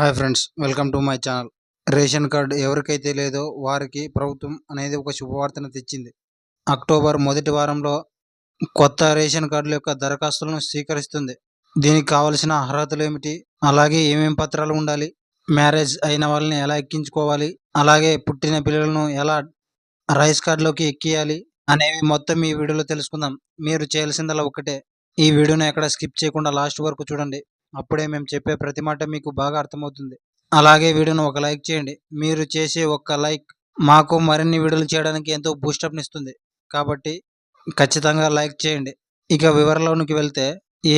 Hi friends welcome to my channel. Ration card ఎవరికైతే లేదో వారికి ప్రభుత్వం అనేది ఒక శుభవార్తను తెచ్చింది. అక్టోబర్ మొదటి వారంలో కొత్త రేషన్ కార్డుల యొక్క దరఖాస్తులను స్వీకరిస్తుంది. దీనికి కావలసిన అర్హతలు ఏమిటి? అలాగే ఏమేమి పత్రాలు ఉండాలి? మ్యారేజ్ అయిన వాళ్ళని ఎలా ఎక్కించుకోవాలి? అలాగే పుట్టిన పిల్లలను ఎలా రైస్ కార్డులోకి ఎక్కియాలి? అనేవి మొత్తం ఈ వీడియోలో తెలుసుకుందాం. మీరు చేయాల్సిందల్లా ఒకటే ఈ వీడియోని ఎక్కడ స్కిప్ చేయకుండా లాస్ట్ వరకు చూడండి. అప్పుడే మేము చెప్పే ప్రతి మాట మీకు బాగా అర్థమవుతుంది. అలాగే వీడియోను ఒక లైక్ చేయండి. మీరు చేసే ఒక్క లైక్ మాకు మరిన్ని వీడియోలు చేయడానికి ఎంతో బూస్టప్ని ఇస్తుంది. కాబట్టి ఖచ్చితంగా లైక్ చేయండి. ఇక వివరాల్లోనికి వెళ్తే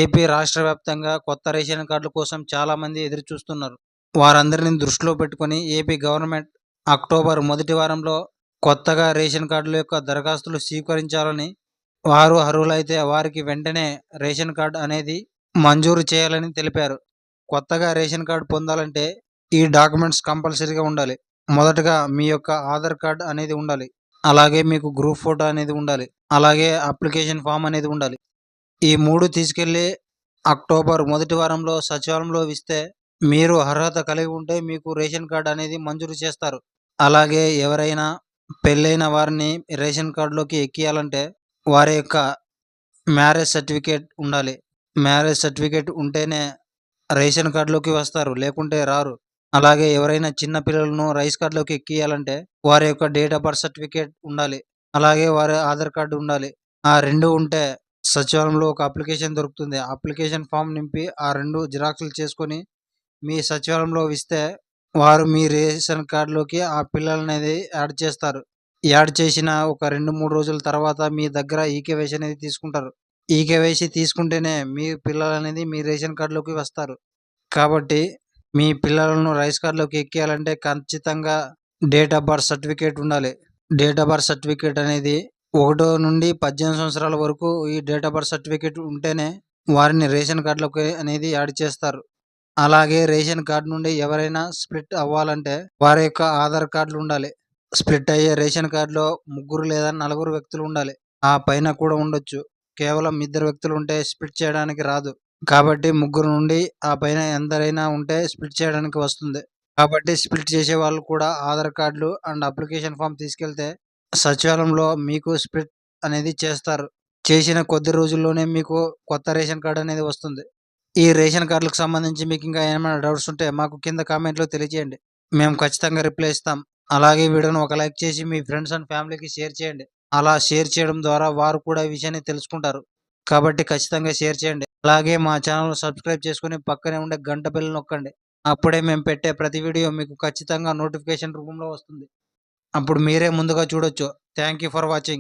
ఏపీ రాష్ట్ర వ్యాప్తంగా కొత్త రేషన్ కార్డుల కోసం చాలామంది ఎదురు చూస్తున్నారు. వారందరిని దృష్టిలో పెట్టుకొని ఏపీ గవర్నమెంట్ అక్టోబర్ మొదటి వారంలో కొత్తగా రేషన్ కార్డుల యొక్క దరఖాస్తులు స్వీకరించాలని వారు అర్హులైతే వారికి వెంటనే రేషన్ కార్డు అనేది మంజూరు చేయాలని తెలిపారు. కొత్తగా రేషన్ కార్డు పొందాలంటే ఈ డాక్యుమెంట్స్ కంపల్సరీగా ఉండాలి. మొదటగా మీ యొక్క ఆధార్ కార్డ్ అనేది ఉండాలి. అలాగే మీకు గ్రూప్ ఫోటో అనేది ఉండాలి. అలాగే అప్లికేషన్ ఫామ్ అనేది ఉండాలి. ఈ మూడు తీసుకెళ్ళి అక్టోబర్ మొదటి వారంలో సచివాలయంలో ఇస్తే మీరు అర్హత కలిగి ఉంటే మీకు రేషన్ కార్డు అనేది మంజూరు చేస్తారు. అలాగే ఎవరైనా పెళ్ళైన వారిని రేషన్ కార్డులోకి ఎక్కియాలంటే వారి యొక్క మ్యారేజ్ సర్టిఫికేట్ ఉండాలి. మ్యారేజ్ సర్టిఫికేట్ ఉంటేనే రేషన్ కార్డులోకి వస్తారు లేకుంటే రారు. అలాగే ఎవరైనా చిన్న పిల్లలను రైస్ కార్డులోకి ఎక్కియాలంటే వారి యొక్క డేట్ ఆఫ్ బర్త్ సర్టిఫికేట్ ఉండాలి అలాగే వారి ఆధార్ కార్డు ఉండాలి. ఆ రెండు ఉంటే సచివాలయంలో ఒక అప్లికేషన్ దొరుకుతుంది. అప్లికేషన్ ఫామ్ నింపి ఆ రెండు జిరాక్స్లు చేసుకొని మీ సచివాలయంలో ఇస్తే వారు మీ రేషన్ కార్డులోకి ఆ పిల్లలనేది యాడ్ చేస్తారు. యాడ్ చేసిన ఒక రెండు మూడు రోజుల తర్వాత మీ దగ్గర ఈకేవైసీ అనేది తీసుకుంటారు. ఈ కేవైసీ తీసుకుంటేనే మీ పిల్లలు అనేది మీ రేషన్ కార్డులోకి వస్తారు. కాబట్టి మీ పిల్లలను రైస్ కార్డులోకి ఎక్కియాలంటే ఖచ్చితంగా డేట్ ఆఫ్ బర్త్ సర్టిఫికేట్ ఉండాలి. డేట్ ఆఫ్ బర్త్ సర్టిఫికేట్ అనేది ఒకటో నుండి పద్దెనిమిది సంవత్సరాల వరకు ఈ డేట్ ఆఫ్ బర్త్ సర్టిఫికేట్ ఉంటేనే వారిని రేషన్ కార్డులోకి అనేది యాడ్ చేస్తారు. అలాగే రేషన్ కార్డు నుండి ఎవరైనా స్ప్లిట్ అవ్వాలంటే వారి యొక్క ఆధార్ కార్డులు ఉండాలి. స్ప్లిట్ అయ్యే రేషన్ కార్డులో ముగ్గురు లేదా నలుగురు వ్యక్తులు ఉండాలి. ఆ పైన కూడా ఉండొచ్చు. కేవలం ఇద్దరు వ్యక్తులు ఉంటే స్ప్లిట్ చేయడానికి రాదు. కాబట్టి ముగ్గురు నుండి ఆ పైన ఎందరైనా ఉంటే స్ప్లిట్ చేయడానికి వస్తుంది. కాబట్టి స్ప్లిట్ చేసే వాళ్ళు కూడా ఆధార్ కార్డులు అండ్ అప్లికేషన్ ఫామ్ తీసుకెళ్తే సచివాలయంలో మీకు స్ప్లిట్ అనేది చేస్తారు. చేసిన కొద్ది రోజుల్లోనే మీకు కొత్త రేషన్ కార్డు అనేది వస్తుంది. ఈ రేషన్ కార్డులకు సంబంధించి మీకు ఇంకా ఏమైనా డౌట్స్ ఉంటే మాకు కింద కామెంట్లో తెలియజేయండి మేము ఖచ్చితంగా రిప్లై ఇస్తాం. అలాగే వీడియోను ఒక లైక్ చేసి మీ ఫ్రెండ్స్ అండ్ ఫ్యామిలీకి షేర్ చేయండి. అలా షేర్ చేయడం ద్వారా వారు కూడా ఈ విషయాన్ని తెలుసుకుంటారు. కాబట్టి ఖచ్చితంగా షేర్ చేయండి. అలాగే మా ఛానల్ సబ్స్క్రైబ్ చేసుకుని పక్కనే ఉండే గంట బిల్ నొక్కండి. అప్పుడే మేము పెట్టే ప్రతి వీడియో మీకు ఖచ్చితంగా నోటిఫికేషన్ రూపంలో వస్తుంది. అప్పుడు మీరే ముందుగా చూడొచ్చు. Thank for watching.